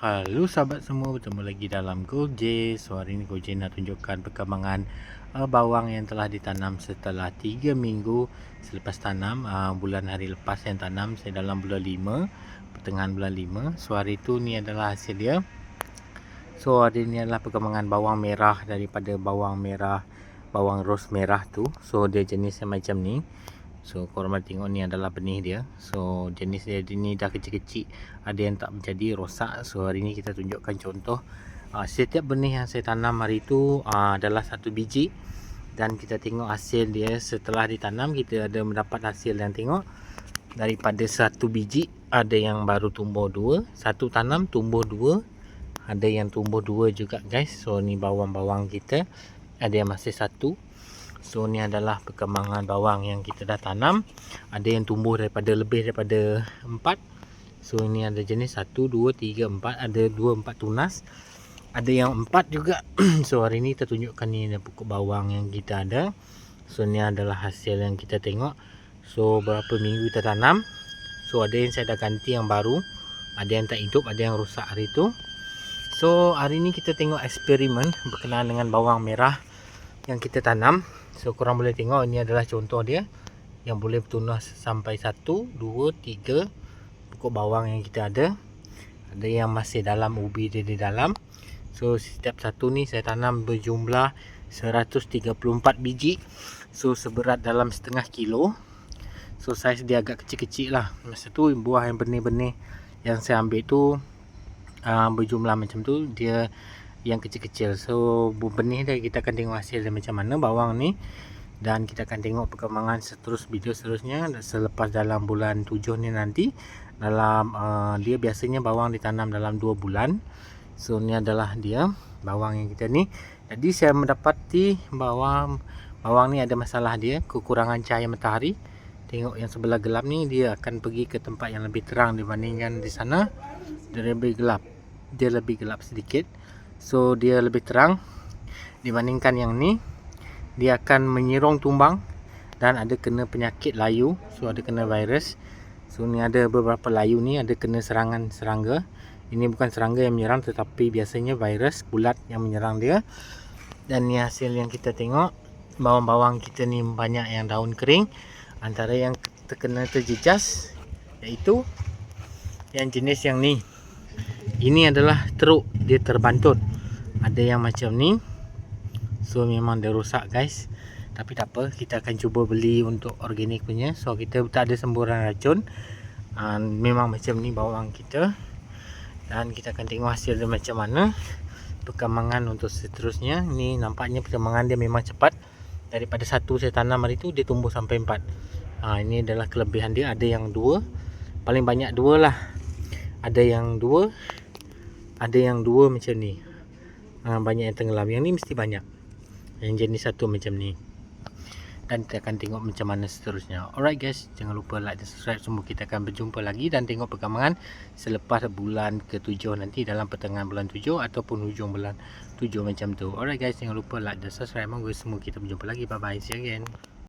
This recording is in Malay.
Halo sahabat semua, bertemu lagi dalam Gojek. So hari ini Gojek nak tunjukkan perkembangan uh, bawang yang telah ditanam setelah 3 minggu. Selepas tanam uh, bulan hari lepas yang tanam saya dalam bulan 5 pertengahan bulan 5 so hari itu ni adalah hasil dia. So hari ini adalah perkembangan bawang merah daripada bawang merah bawang ros merah tu. So dia jenisnya macam ni So korang tengok ni adalah benih dia. So jenis dia ni dah kecil-kecil. Ada yang tak menjadi rosak. So hari ni kita tunjukkan contoh. Uh, Setiap benih yang saya tanam hari tu uh, adalah satu biji. Dan kita tengok hasil dia setelah ditanam Kita ada mendapat hasil yang tengok. Daripada satu biji Ada yang baru tumbuh dua. Satu tanam tumbuh dua. Ada yang tumbuh dua juga guys. So ni bawang-bawang kita. Ada yang masih satu So ni adalah perkembangan bawang yang kita dah tanam. Ada yang tumbuh daripada lebih daripada 4. So ini ada jenis 1 2 3 4, ada 2 4 tunas. Ada yang 4 juga. so hari ni kita tunjukkan ni ada pokok bawang yang kita ada. So ni adalah hasil yang kita tengok. So berapa minggu kita tanam. So ada yang saya dah ganti yang baru. Ada yang tak hidup, ada yang rosak hari tu. So hari ni kita tengok eksperimen berkenaan dengan bawang merah yang kita tanam. So korang boleh tengok ini adalah contoh dia yang boleh bertunas sampai 1 2 3 pokok bawang yang kita ada. Ada yang masih dalam ubi dia di dalam. So setiap satu ni saya tanam berjumlah 134 biji. So seberat dalam setengah kilo. So saiz dia agak kecil-kecil lah. Masa tu buah yang benih-benih yang saya ambil tu uh, berjumlah macam tu dia yang kecil-kecil. So benih dia kita akan tengok hasil dia macam mana bawang ni. Dan kita akan tengok perkembangan seterus video seterusnya selepas dalam bulan 7 ni nanti. Dalam uh, dia biasanya bawang ditanam dalam 2 bulan. So ni adalah dia bawang yang kita ni. Jadi saya mendapati bawang bawang ni ada masalah dia kekurangan cahaya matahari. Tengok yang sebelah gelap ni dia akan pergi ke tempat yang lebih terang dibandingkan di sana. Dia lebih gelap dia lebih gelap sedikit so dia lebih terang dibandingkan yang ni. Dia akan menyirong tumbang dan ada kena penyakit layu. So ada kena virus. So ni ada beberapa layu ni ada kena serangan serangga. Ini bukan serangga yang menyerang tetapi biasanya virus bulat yang menyerang dia. Dan ni hasil yang kita tengok. Bawang-bawang kita ni banyak yang daun kering. Antara yang terkena terjejas iaitu yang jenis yang ni. Ini adalah teruk dia terbantut ada yang macam ni. So memang dia rosak guys. Tapi tak apa kita akan cuba beli untuk organik punya. So kita tak ada semburan racun. Uh, memang macam ni bawang kita. Dan kita akan tengok hasil dia macam mana. Perkembangan untuk seterusnya. Ni nampaknya perkembangan dia memang cepat. Daripada satu saya tanam hari tu dia tumbuh sampai empat. Ha, ini adalah kelebihan dia. Ada yang dua. Paling banyak dua lah. Ada yang dua. Ada yang dua macam ni ha, banyak yang tenggelam. Yang ni mesti banyak. Yang jenis satu macam ni. Dan kita akan tengok macam mana seterusnya. Alright guys. Jangan lupa like dan subscribe. Semua kita akan berjumpa lagi dan tengok perkembangan selepas bulan ke-7 nanti dalam pertengahan bulan 7 ataupun hujung bulan 7 macam tu. Alright guys. Jangan lupa like dan subscribe. Semua kita berjumpa lagi. Bye bye see you again